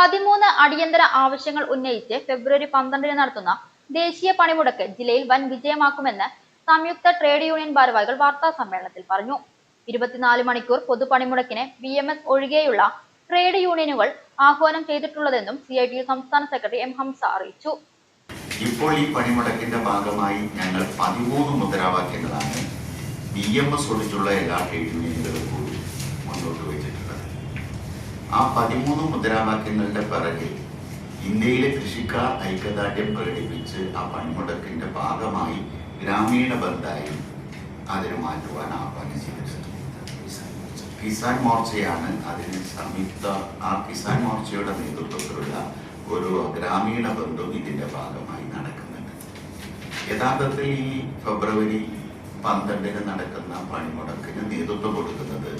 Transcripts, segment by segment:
പതിമൂന്ന് അടിയന്തര ആവശ്യങ്ങൾ ഉന്നയിച്ച് ഫെബ്രുവരി പന്ത്രണ്ടിന് നടത്തുന്ന ദേശീയ പണിമുടക്ക് ജില്ലയിൽ വൻ വിജയമാക്കുമെന്ന് സംയുക്ത ട്രേഡ് യൂണിയൻ ഭാരവാഹികൾ വാർത്താ സമ്മേളനത്തിൽ പറഞ്ഞു. ഇരുപത്തിനാല് മണിക്കൂർ പൊതുപണിമുടക്കിന് ബി എം എസ് ഒഴികെയുള്ള ട്രേഡ് യൂണിയനുകൾ ആഹ്വാനം ചെയ്തിട്ടുള്ളതെന്നും സി ഐ ടി സംസ്ഥാന സെക്രട്ടറി എം ഹംസ അറിയിച്ചു. ഇപ്പോൾ ഈ പണിമുടക്കിന്റെ ഭാഗമായി ഞങ്ങൾ പതിമൂന്ന് മുദ്രാവാക്യങ്ങളാണ് ബി എം എസ് ഒഴിച്ചുള്ള എല്ലാ ട്രേഡ് യൂണിയനുകളും കൂടി മുന്നോട്ട് വെച്ചിട്ടുള്ളത്. ആ പതിമൂന്ന് മുദ്രാവാക്യങ്ങളുടെ പിറകിൽ ഇന്ത്യയിലെ കൃഷിക്കാർ ഐക്യദാർഢ്യം പ്രകടിപ്പിച്ച് ആ പണിമുടക്കിന്റെ ഭാഗമായി ഗ്രാമീണ ബന്ധായി അതിന് മാറ്റുവാൻ ആഹ്വാനം ചെയ്തിട്ടുണ്ട് കിസാൻ മോർച്ചയാണ് അതിന് സംയുക്ത ആ കിസാൻ മോർച്ചയുടെ നേതൃത്വത്തിലുള്ള ഒരു ഗ്രാമീണ ബന്ധം ഇതിന്റെ ഭാഗമായി നടക്കുന്നുണ്ട്. യഥാർത്ഥത്തിൽ ഈ ഫെബ്രുവരി പന്ത്രണ്ടിന് നടക്കുന്ന പണിമുടക്കിന് നേതൃത്വം കൊടുക്കുന്നത്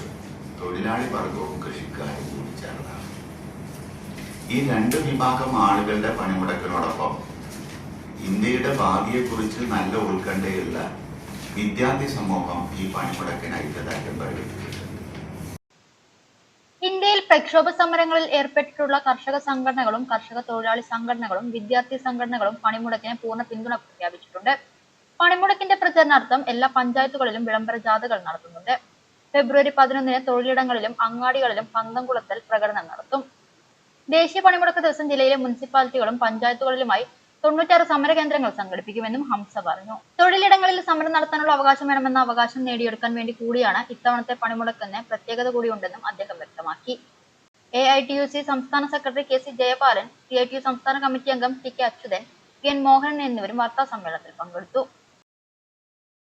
തൊഴിലാളി വർഗവും കൃഷിക്കാരും കൂടി ചേർന്നാണ്. ഈ രണ്ട് വിഭാഗം ആളുകളുടെ പണിമുടക്കിനോടൊപ്പം ഇന്ത്യയുടെ ഭാവിയെക്കുറിച്ച് നല്ല ഉത്കണ്ഠയുള്ള വിദ്യാർത്ഥി സമൂഹം ഈ പണിമുടക്കിന് ഐക്യദാർഢ്യം പ്രകടിപ്പിച്ചിട്ടുണ്ട് ഇന്ത്യയിൽ പ്രക്ഷോഭ സമരങ്ങളിൽ ഏർപ്പെട്ടിട്ടുള്ള കർഷക സംഘടനകളും കർഷക തൊഴിലാളി സംഘടനകളും വിദ്യാർത്ഥി സംഘടനകളും പണിമുടക്കിന് പൂർണ പിന്തുണ പ്രഖ്യാപിച്ചിട്ടുണ്ട്. പണിമുടക്കിന്റെ പ്രചരണാർത്ഥം എല്ലാ പഞ്ചായത്തുകളിലും വിളംബര ജാഥകൾ നടത്തുന്നുണ്ട്. ഫെബ്രുവരി പതിനൊന്നിന് തൊഴിലിടങ്ങളിലും അങ്ങാടികളിലും പന്തംകുളത്തിൽ പ്രകടനം നടത്തും. ദേശീയ പണിമുടക്ക് ദിവസം ജില്ലയിലെ മുനിസിപ്പാലിറ്റികളും പഞ്ചായത്തുകളിലുമായി തൊണ്ണൂറ്റാറ് സമര കേന്ദ്രങ്ങൾ സംഘടിപ്പിക്കുമെന്നും ഹംസ പറഞ്ഞു. തൊഴിലിടങ്ങളിൽ സമരം നടത്താനുള്ള അവകാശം വേണമെന്ന അവകാശം നേടിയെടുക്കാൻ വേണ്ടി കൂടിയാണ് ഇത്തവണത്തെ പണിമുടക്കെന്ന് പ്രത്യേകത കൂടിയുണ്ടെന്നും അദ്ദേഹം വ്യക്തമാക്കി. A I T U C സംസ്ഥാന secretary K C Jayapalan C I T U സംസ്ഥാന കമ്മിറ്റി അംഗം T K Achuthan P N Mohanan എന്നിവരും വാർത്താ സമ്മേളനത്തിൽ പങ്കെടുത്തു.